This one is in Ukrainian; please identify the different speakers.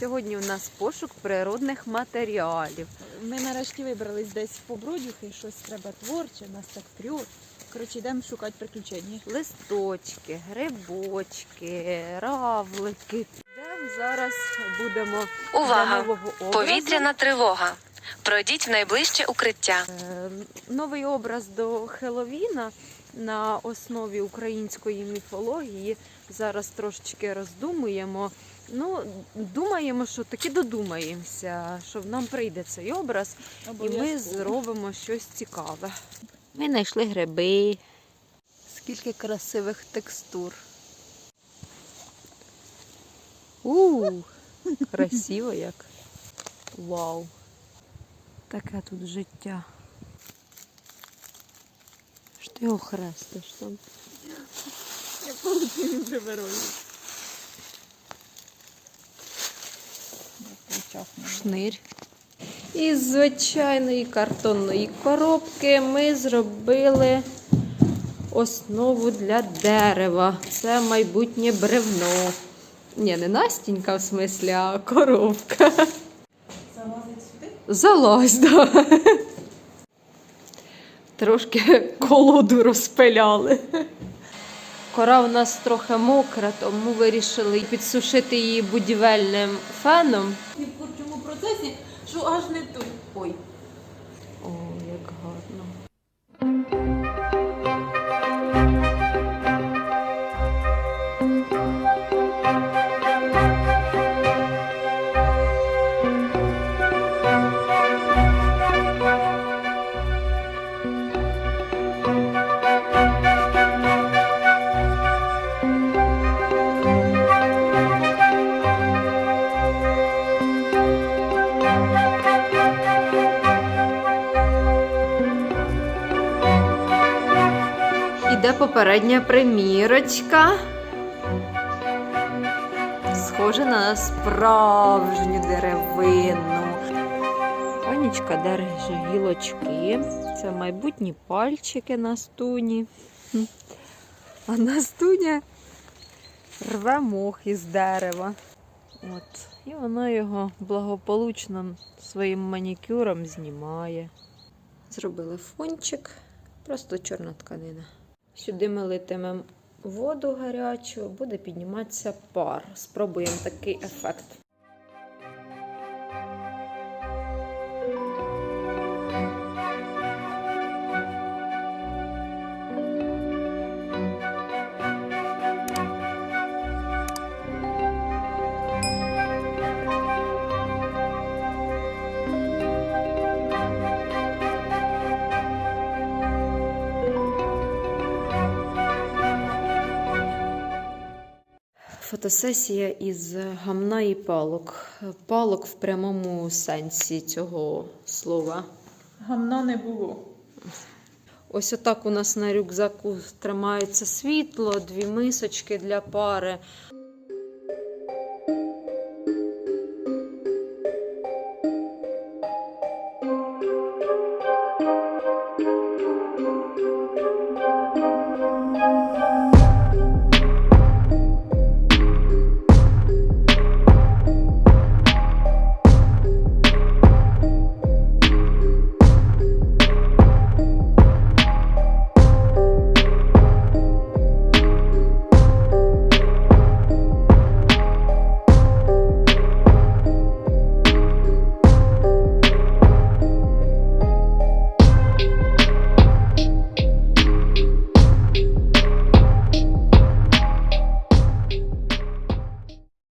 Speaker 1: Сьогодні у нас пошук природних матеріалів.
Speaker 2: Ми нарешті вибрались десь по бродюхи, щось треба творче, нас так прет. Коротше, йдемо шукати приключення.
Speaker 1: Листочки, грибочки, равлики. Йдемо зараз будемо
Speaker 3: Увага!
Speaker 1: нового образу.
Speaker 3: Повітряна тривога. Пройдіть в найближче укриття.
Speaker 1: Е, Новий образ до Хеловіна на основі української міфології. Зараз трошечки роздумуємо. Ну, думаємо, що таки додумаємося, що нам прийде цей образ, і ми зробимо щось цікаве. Ми знайшли гриби. Скільки красивих текстур. У, красиво як. Вау. Таке тут життя. Що ти його хрестиш там?
Speaker 2: Я получив приверою.
Speaker 1: Шнирь. Із звичайної картонної коробки ми зробили основу для дерева. Це майбутнє бревно. Ні, не Настінька в смислі, а коробка.
Speaker 2: Залазить сюди?
Speaker 1: Залазь, да. Трошки колоду розпиляли. Кора у нас трохи мокра, тому вирішили підсушити її будівельним феном.
Speaker 2: Творчому процесі, що аж не тут. Ой.
Speaker 1: О, як гарно. Іде попередня примірочка. Схоже на справжню деревину. Панічка держить гілочки. Це майбутні пальчики на стуні. А Настуня рве мох із дерева. От. І вона його благополучно своїм манікюром знімає. Зробили фончик, просто чорна тканина. Сюди ми литимемо воду гарячу, буде підніматися пар. Спробуємо такий ефект. Фотосесія із гамна і палок. Палок в прямому сенсі цього слова.
Speaker 2: Гамна не було.
Speaker 1: Ось отак у нас на рюкзаку тримається світло, дві мисочки для пари.